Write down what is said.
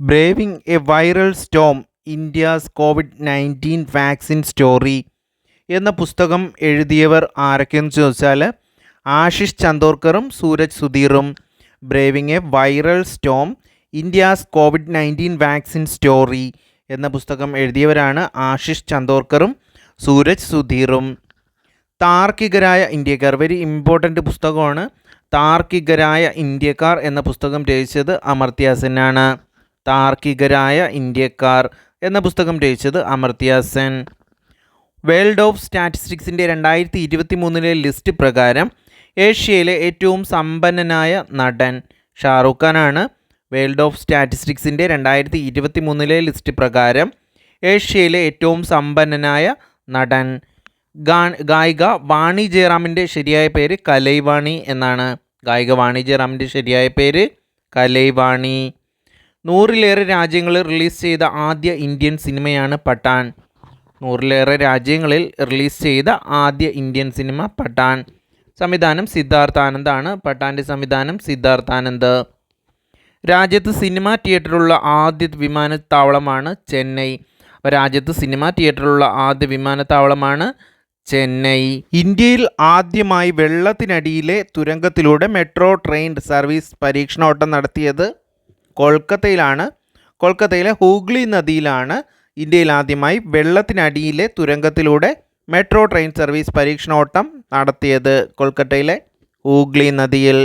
Braving a viral storm India's covid nineteen vaccine story എന്ന പുസ്തകം എഴുതിയവർ ആരൊക്കെയെന്ന് ചോദിച്ചാൽ ആശിഷ് ചന്ദോർക്കറും Sooraj സുധീറും. Braving a viral storm India's covid nineteen vaccine story എന്ന പുസ്തകം എഴുതിയവരാണ് ആശിഷ് ചന്ദോർക്കറും സൂരജ് സുധീറും. താർക്കികരായ ഇന്ത്യക്കാർ വെരി ഇമ്പോർട്ടന്റ് പുസ്തകമാണ് താർക്കികരായ ഇന്ത്യക്കാർ എന്ന പുസ്തകം രചിച്ചത് അമർത്യ സെന്നാണ് താർക്കികരായ ഇന്ത്യക്കാർ എന്ന പുസ്തകം രചിച്ചത് അമർത്യ സെൻ. വേൾഡ് ഓഫ് സ്റ്റാറ്റിസ്റ്റിക്സിന്റെ രണ്ടായിരത്തി ഇരുപത്തി മൂന്നിലെ ലിസ്റ്റ് പ്രകാരം ഏഷ്യയിലെ ഏറ്റവും സമ്പന്നനായ നടൻ ഷാറുഖ് ഖാനാണ് വേൾഡ് ഓഫ് സ്റ്റാറ്റിസ്റ്റിക്സിന്റെ രണ്ടായിരത്തി ഇരുപത്തി മൂന്നിലെ ലിസ്റ്റ് പ്രകാരം ഏഷ്യയിലെ ഏറ്റവും സമ്പന്നനായ നടൻ ഗായിക വാണി ജയറാമിന്റെ ശരിയായ പേര് കലൈവാണി എന്നാണ്. ഗായിക വാണി ജയറാമിന്റെ ശരിയായ പേര് കലൈവാണി. നൂറിലേറെ രാജ്യങ്ങളിൽ റിലീസ് ചെയ്ത ആദ്യ ഇന്ത്യൻ സിനിമയാണ് പട്ടാൻ. നൂറിലേറെ രാജ്യങ്ങളിൽ റിലീസ് ചെയ്ത ആദ്യ ഇന്ത്യൻ സിനിമ പട്ടാൻ. സംവിധാനം സിദ്ധാർത്ഥ് ആനന്ദാണ് പട്ടാന്റെ സംവിധാനം സിദ്ധാർത്ഥാനന്ദ്. രാജ്യത്ത് സിനിമ തിയേറ്ററുള്ള ആദ്യ വിമാനത്താവളമാണ് ചെന്നൈ. രാജ്യത്ത് സിനിമ തിയേറ്ററുള്ള ആദ്യ വിമാനത്താവളമാണ് ചെന്നൈ. ഇന്ത്യയിൽ ആദ്യമായി വെള്ളത്തിനടിയിലെ തുരങ്കത്തിലൂടെ മെട്രോ ട്രെയിൻ സർവീസ് പരീക്ഷണോട്ടം നടത്തിയത് കൊൽക്കത്തയിലാണ്. കൊൽക്കത്തയിലെ ഹൂഗ്ലി നദിയിലാണ് ഇന്ത്യയിൽ ആദ്യമായി വെള്ളത്തിനടിയിലെ തുരങ്കത്തിലൂടെ മെട്രോ ട്രെയിൻ സർവീസ് പരീക്ഷണോട്ടം നടത്തിയത്. കൊൽക്കത്തയിലെ ഹൂഗ്ലി നദിയിൽ